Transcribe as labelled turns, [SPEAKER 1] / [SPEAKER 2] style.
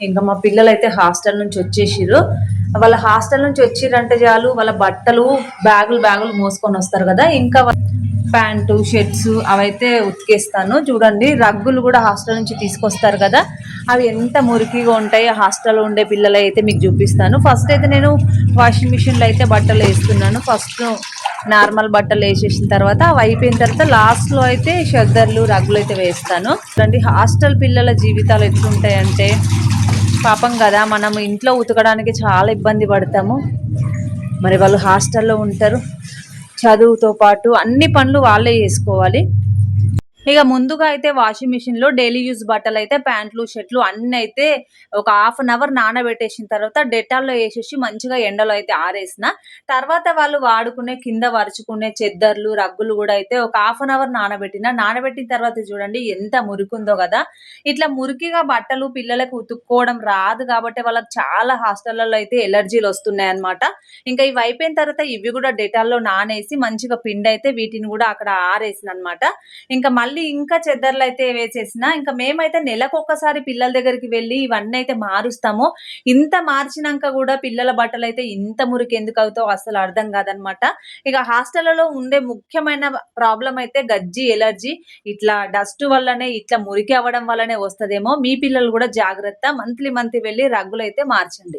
[SPEAKER 1] ఇంకా మా పిల్లలు అయితే హాస్టల్ నుంచి వచ్చేసిర్రు. వాళ్ళ హాస్టల్ నుంచి వచ్చిరంటే చాలు వాళ్ళ బట్టలు బ్యాగులు బ్యాగులు మోసుకొని వస్తారు కదా. ఇంకా ప్యాంటు షర్ట్స్ అవైతే ఉతికేస్తాను. చూడండి రగ్గులు కూడా హాస్టల్ నుంచి తీసుకొస్తారు కదా. అవి ఎంత మురికిగా ఉంటాయి హాస్టల్లో ఉండే పిల్లలు అయితే మీకు చూపిస్తాను. ఫస్ట్ అయితే నేను వాషింగ్ మిషన్లో అయితే బట్టలు వేస్తున్నాను. ఫస్ట్ నార్మల్ బట్టలు వేసేసిన తర్వాత అవి అయిపోయిన తర్వాత లాస్ట్లో అయితే షద్దర్లు రగ్గులు అయితే వేస్తాను. చూడండి హాస్టల్ పిల్లల జీవితాలు ఎట్లుంటాయంటే పాపం కదా మనం ఇంట్లో ఉతకడానికి చాలా ఇబ్బంది పడతాము. మరి వాళ్ళు హాస్టల్లో ఉంటారు. చదువుతో పాటు అన్ని పనులు వాళ్ళే చేసుకోవాలి. ఇక ముందుగా అయితే వాషింగ్ మిషన్లో డైలీ యూజ్ బట్టలు అయితే ప్యాంట్లు షర్ట్లు అన్ని అయితే ఒక హాఫ్ అన్ అవర్ నానబెట్టేసిన తర్వాత డెటాల్లో వేసేసి మంచిగా ఎండలో అయితే ఆరేసిన. తర్వాత వాళ్ళు వాడుకునే కింద వరుచుకునే చెద్దర్లు రగ్గులు కూడా అయితే ఒక హాఫ్ అన్ అవర్ నానబెట్టిన. నానబెట్టిన తర్వాత చూడండి ఎంత మురికుందో కదా! ఇట్లా మురికిగా బట్టలు పిల్లలకు ఉతుక్కోవడం రాదు కాబట్టి వాళ్ళకి చాలా హాస్టళ్ళలో అయితే ఎలర్జీలు వస్తున్నాయి అన్నమాట. ఇంకా ఇవి అయిపోయిన తర్వాత ఇవి కూడా డెటాల్లో నానేసి మంచిగా పిండి అయితే వీటిని కూడా అక్కడ ఆరేసిన అన్నమాట. ఇంకా మళ్ళీ ఇంకా చెద్దర్లు అయితే వేసేసిన ఇంకా మేమైతే నెలకు ఒక్కసారి పిల్లల దగ్గరికి వెళ్ళి ఇవన్నీ అయితే మారుస్తాము. ఇంత మార్చినాక కూడా పిల్లల బట్టలు అయితే ఇంత మురికి ఎందుకు అవుతావు అసలు అర్థం కాదనమాట. ఇక హాస్టళ్ళలో ఉండే ముఖ్యమైన ప్రాబ్లం అయితే గజ్జి ఎలర్జీ ఇట్లా డస్ట్ వల్లనే ఇట్లా మురికి అవ్వడం వల్లనే వస్తదేమో. మీ పిల్లలు కూడా జాగ్రత్త మంత్లీ మంత్లీ వెళ్ళి రగ్గులు అయితే మార్చండి.